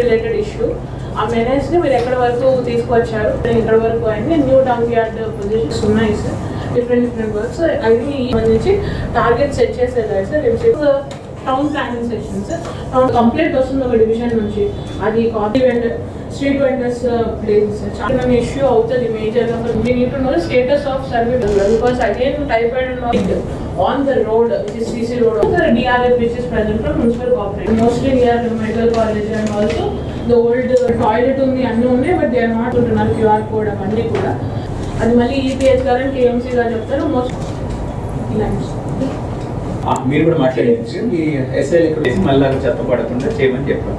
Related issue. ఆ మేనేజ్ని మీరు ఎక్కడ వరకు తీసుకొచ్చారు ఇక్కడ వరకు అయింది న్యూ డంప్ యార్డ్ పొజిషన్స్ ఉన్నాయి సార్. డిఫరెంట్ డిఫరెంట్ వర్క్స్ అవి సంబంధించి టార్గెట్ సెట్ చేసేది sir. Town planning sessions town complete వస్తుంది ఒక డివిజన్ నుంచి. అది coffee vendor street vendors place చాలా ఇష్యూ అవుతుంది మేజర్గా. We status of service because again typhoid on the road which is CC road DRF which is present from municipal corporation mostly near medical college and also the old toilet ఉంది అన్నీ ఉన్నాయి but they are not ఉంటున్నారు QR code అవన్నీ కూడా. అది మళ్ళీ ఈపీహెచ్ గారు KMC గారు చెప్తారు మోస్ట్ మీరు కూడా మాట్లాడేది మీ ఎస్ఐలు ఇక్కడ వేసి మళ్ళీ చెత్త పడకుండా చేయమని చెప్పాం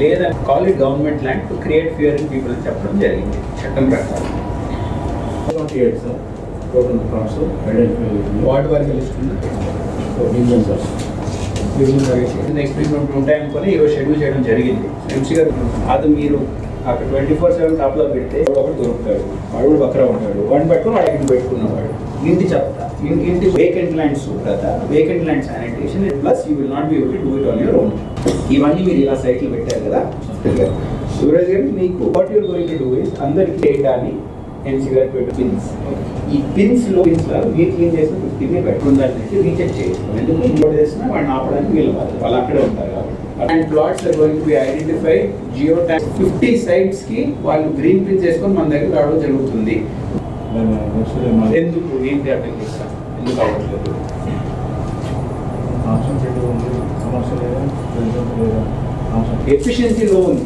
లేదా call it government land to create fear in people అని చెప్పడం జరిగింది. చట్టం ప్రకారం. టోటల్ ప్లాట్స్ ఐడెంటిఫై వార్డు వారికి లిస్ట్ ఉంది డివిజన్ సార్ నెక్స్ట్ వీక్ ఉంటాయనుకొని ఈరోజు షెడ్యూల్ చేయడం జరిగింది. ఎంసీ గారు అది మీరు. అక్కడ ట్వంటీ ఫోర్ సెవెన్ టాప్లో పెడితే ఒకటి దొరుకుతాడు. వాడు కూడా బక్రా ఉంటాడు. వాడిని పట్టుకుని వాడు ఇక్కడ పెట్టుకున్నవాడు ఇంటి చెత్త. ఇంటి వేకెంట్ ల్యాండ్ శుభ్రత vacant land sanitation plus you will not be able to do it on your own ఇవన్నీ మీరు ఇలా సైకిల్ పెట్టారు కదా సూరజ్ గారు మీకు what you're going to do is అందరికి డేటాని ఎంసీ గారు పెట్టు పిన్స్ ఈ పిన్స్లో పిన్స్లో మీరు క్లీన్ చేసిన ఫిఫ్టీనే పెట్టుకుందని రీచెక్ చేస్తాం ఎందుకు ఇంకోటి చేసినా వాడిని ఆపడానికి వీళ్ళు వాళ్ళు వాళ్ళు అక్కడే ఉంటారు కాబట్టి. And plots are going to be identify geo tags fifty సైట్స్కి వాళ్ళు గ్రీన్ పిన్స్ చేసుకొని మన దగ్గర రావడం జరుగుతుంది. ఎందుకు? ఏంటి అర్థం చేస్తాం. ఎందుకు అవ్వట్లేదు? ఎఫిషియన్సీ లో ఉంది.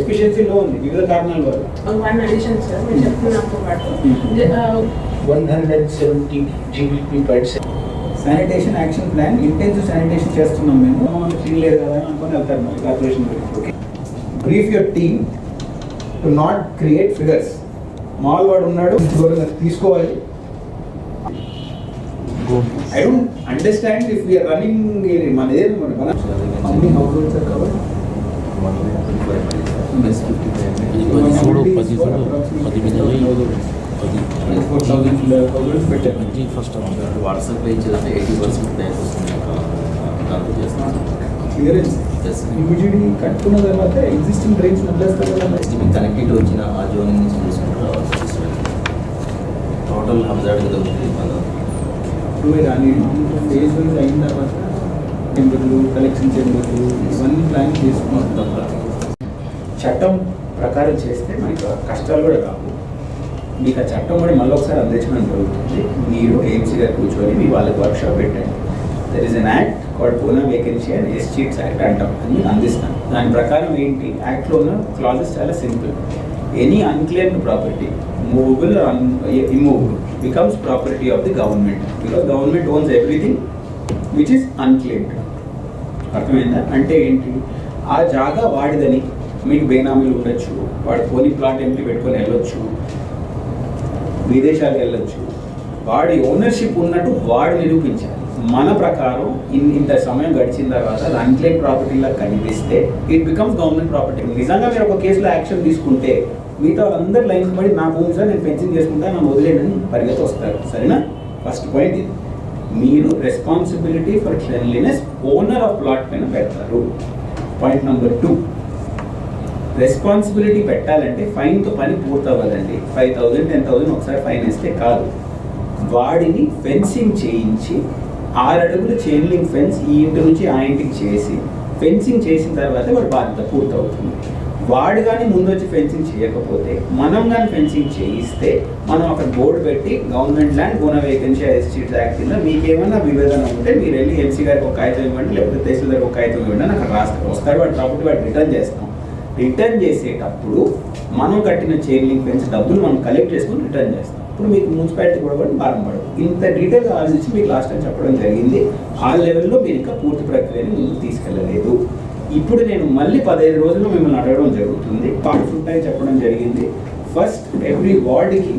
ఎఫిషియన్సీ లో ఉంది వివిధ కారణాల వల్ల. వన్ అడిషన్ సార్ మీరు పాటు. One hundred seventy GBP పైట్స్ sanitation action plan intensive sanitation చేస్తున్నాం మేము. క్లీన్ లేదు కదా అని అనుకొని వెళ్తారు మరి corporation okay brief your team to not create figures mall వాడు ఉన్నాడు తీసుకోవాలి. I don't understand if we're running మన ఏది మన చూడు పది చూడు పది మీద పది. ఫస్ట్ వాట్సాప్లో ఇచ్చేదంటే ఎయిటీ పర్సెంట్ బ్యాంక్ వస్తుంది చేస్తాను క్లియరెన్స్. యూజీడీ కట్టుకున్న తర్వాత ఎగ్జిస్టింగ్ డ్రైన్స్ వదిలేస్తారు కదా ఇది కనెక్టివిటీ వచ్చిన ఆ జోన్ నుంచి వస్తుంది టోటల్ హండ్రెడ్ మనం ఇప్పుడు కానీ ఫేజ్ వైజ్ అయిన తర్వాత టెంపుల్ కలెక్షన్ టెంపుల్ ఇవన్నీ ప్లాన్ చేసుకున్నాం తప్ప. చట్టం ప్రకారం చేస్తే మనకి కష్టాలు కూడా రావు. మీకు ఆ చట్టం కూడా మళ్ళీ ఒకసారి అందించడం జరుగుతుంది. మీరు ఏఎంసీ గారు కూర్చొని మీ వాళ్ళకి వర్క్షాప్ పెట్టండి. There is an act called bona vacantia and escheats act అంటాం. అని అందిస్తాను దాని ప్రకారం ఏంటి? యాక్ట్లో ఉన్న క్లాజెస్ చాలా simple any unclaimed property movable immovable becomes property of the government because government owns everything which is unclaimed అర్థమైందా? అంటే ఏంటి? ఆ జాగా వాడిదని మీకు బేనామీలు ఉండొచ్చు వాడు పోనీ ప్లాట్ ఎంపీ పెట్టుకొని వెళ్ళొచ్చు విదేశాలకు వెళ్ళొచ్చు. వాడి ఓనర్షిప్ ఉన్నట్టు వాడు నిరూపించాలి. మన ప్రకారం ఇన్ ఇంత సమయం గడిచిన తర్వాత అది అన్క్లెయిమ్ ప్రాపర్టీలా కనిపిస్తే ఇట్ బికమ్స్ గవర్నమెంట్ ప్రాపర్టీ నిజంగా మీరు ఒక కేసులో యాక్షన్ తీసుకుంటే మిగతా వాళ్ళందరూ లైన్ పడి నా భూమి సార్ నేను పెన్షన్ చేసుకుంటా నన్ను వదిలేనని పరిగెత్తి వస్తారు సరేనా? ఫస్ట్ పాయింట్ ఇది. మీరు responsibility for cleanliness owner of plot పైన పెడతారు. పాయింట్ నెంబర్ టూ రెస్పాన్సిబిలిటీ పెట్టాలంటే ఫైన్తో పని పూర్తవ్వదండి. ఫైవ్ థౌజండ్ టెన్ థౌజండ్ ఒకసారి ఫైన్ వేస్తే కాదు. వాడిని ఫెన్సింగ్ చేయించి ఆరు అడుగులు చైన్ లింక్ ఫెన్స్ ఈ ఇంటి నుంచి ఆ ఇంటికి చేసి ఫెన్సింగ్ చేసిన తర్వాత వాడి బాధ్యత పూర్తవుతుంది. వాడు కానీ ముందు వచ్చి ఫెన్సింగ్ చేయకపోతే మనం కానీ ఫెన్సింగ్ చేయిస్తే మనం అక్కడ బోర్డు పెట్టి government land bona vacantia escheats act కింద మీకేమైనా వివేదన ఉంటే మీరు వెళ్ళి ఎంసీ గారికి ఒక కాగితం ఇవ్వండి లేకపోతే తహసీల్దార్ ఒక కాగితం ఇవ్వండి అని అక్కడ రాస్తారు. వస్తారు వాడు ప్రాపర్టీ వాడు రిటర్న్ చేస్తాం. రిటర్న్ చేసేటప్పుడు మనం కట్టిన చైన్ లింక్ ఫెన్స్ డబ్బులు మనం కలెక్ట్ చేసుకుని రిటర్న్ చేస్తాం. ఇప్పుడు మీకు మున్సిపాలిటీ కూడా కూడా భారం పడదు. ఇంత డీటెయిల్గా ఆలోచించి మీకు లాస్ట్ టైం చెప్పడం జరిగింది. ఆ లెవెల్లో మీరు ఇంకా పూర్తి ప్రక్రియని ముందుకు తీసుకెళ్ళలేదు. ఇప్పుడు నేను మళ్ళీ పదహైదు రోజులు మిమ్మల్ని అడగడం జరుగుతుంది. పార్ట్స్ ఉంటాయి చెప్పడం జరిగింది. ఫస్ట్ ఎవ్రీ వార్డ్కి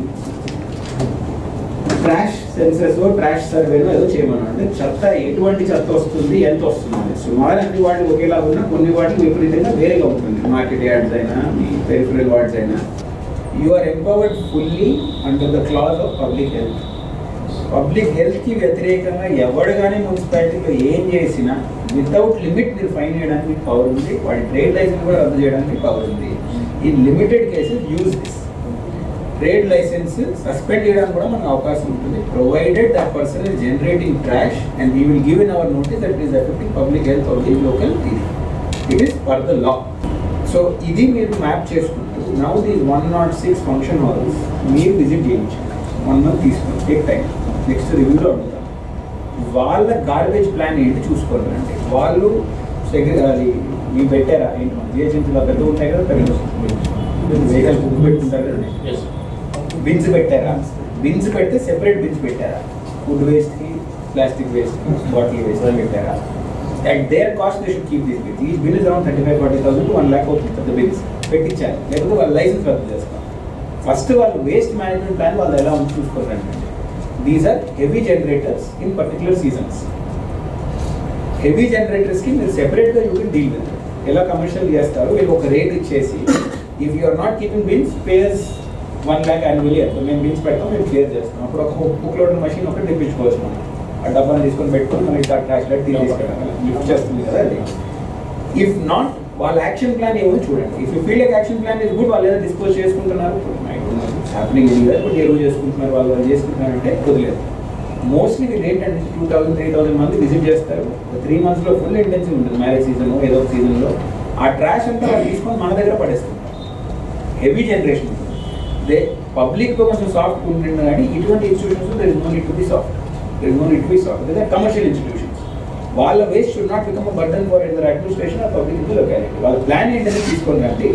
ట్రాష్ సెన్సెస్ ట్రాష్ సర్వేలో ఏదో చేయమన్నాడు అంటే చెత్త ఎటువంటి చెత్త వస్తుంది ఎంత వస్తుంది సుమారు అన్ని వాటికి ఒకేలా ఉన్నా కొన్ని వాటికి విపరీతంగా వేరేగా ఉంటుంది. మార్కెట్ యార్డ్స్ అయినా మీ పెరిఫరల్ వార్డ్స్ అయినా. You are empowered fully under the clause of public health public హెల్త్కి వ్యతిరేకంగా ఎవడు కానీ మున్సిపాలిటీలో ఏం చేసినా వితౌట్ లిమిట్ మీరు ఫైన్ చేయడానికి మీకు పవర్ ఉంది. వాడి ట్రేడ్ లైసెన్స్ కూడా రద్దు చేయడానికి పవర్ ఉంది. ఈ limited cases use this trade licence suspend చేయడానికి కూడా మనకు అవకాశం ఉంటుంది. Provided that person is generating trash and we will give in our notice that is affecting public health of the local it is for the law so ఇది మీరు map చేసుకుంటూ now the one not six function halls మీరు visit చేయించండి. One month తీసుకోండి take time next రివ్యూలో అడుగుతాం వాళ్ళ garbage plan ఏంటి చూసుకోవాలండి వాళ్ళు సెగ్రి అది మీరు పెట్టారా? ఏంటి మన జిహెచ్ఎంసీలో పెద్ద ఉంటాయి కదా పెద్ద వెహికల్ బుక్ పెట్టుకుంటారు కదండి. బిన్స్ పెట్టారా? బిన్స్ పెడితే సెపరేట్ బిన్స్ పెట్టారా? ఫుడ్ వేస్ట్కి ప్లాస్టిక్ వేస్ట్ బాటిల్ వేస్ట్ పెట్టారా? At their cost they should keep this bins ఈ bill is around thirty five forty thousand one lakh అవుతుంది పెద్ద బిల్స్ పెట్టించాలి లేకపోతే వాళ్ళ లైసెన్స్ రద్దు చేస్తాం ఫస్ట్ వాళ్ళు వేస్ట్ మేనేజ్మెంట్ ప్లాన్ వాళ్ళు ఎలా ఉంది చూసుకోరండి these are heavy generators in particular seasons heavy జనరేటర్స్కి మీరు సెపరేట్గా యూ కెన్ డీల్ విత్ ఎలా కమర్షియల్ చేస్తారు? వీళ్ళు ఒక రేట్ ఇచ్చేసి if you are not keeping bins payers one lakh annually అంటే మేము బిన్స్ పెడతాం మేము క్లియర్ చేస్తాం. అప్పుడు ఒక బుక్ లోడ్ మషిన్ ఒకటి తెప్పించుకోవచ్చు మనం. ఆ డబ్బాని తీసుకొని పెట్టుకొని మనం ఇట్లా ట్రాష్ లైట్ తీసుకెళ్ళాలి. లిఫ్ట్ చేస్తుంది కదా అది. ఇఫ్ నాట్ వాళ్ళ యాక్షన్ ప్లాన్ ఏమో చూడండి. If you feel action plan is good వాళ్ళు ఏదో డిస్పోజ్ చేసుకుంటున్నారు హ్యాపెనింగ్ ఎనీవేర్ బట్ ఎరువు చేసుకుంటున్నారు వాళ్ళు వాళ్ళు చేసుకుంటున్నారంటే కుదలేదు మోస్ట్లీ వీళ్ళు ఏంటంటే టూ థౌసండ్ త్రీ థౌసండ్ మంది విజిట్ చేస్తారు. త్రీ మంత్స్లో ఫుల్ ఇంటెన్సివ్ ఉంటుంది మ్యారేజ్ సీజన్ ఏదో ఒక సీజన్లో ఆ ట్రాష్ అంతా వాళ్ళు తీసుకొని మన దగ్గర పడేస్తుంది హెవీ జనరేషన్ దే పబ్లిక్లో కొంచెం సాఫ్ట్ ఉంటుంది కానీ ఇటువంటి institutions there is no need to be soft there is no need to be soft లేదా కమర్షియల్ ఇన్స్టిట్యూషన్స్ వాళ్ళ waste should not become burden for either administration or public in locality వాళ్ళ plan ఏంటంటే తీసుకోండి కాబట్టి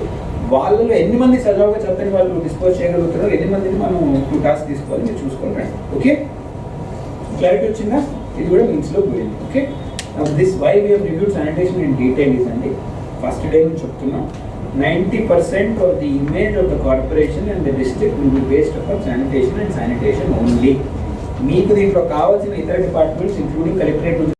వాళ్ళలో ఎన్ని మంది సజావుగా చెత్తని వాళ్ళు డిస్పోజ్ చేయగలుగుతారో ఎన్ని మందిని మనం టూ టాస్క్ తీసుకోవాలి మీరు చూసుకోండి ఓకే క్లారిటీ వచ్చిందా? ఇది కూడా మీన్స్లో పోయింది. Okay this why we reviewed sanitation in detail is అండి. ఫస్ట్ డే నుంచి చెప్తున్నాం. Ninety percent of the image of the corporation and the district will be based upon sanitation and sanitation only మీకు దీంట్లో కావాల్సిన ఇతర డిపార్ట్మెంట్స్ ఇంక్లూడింగ్ కలెక్టరేట్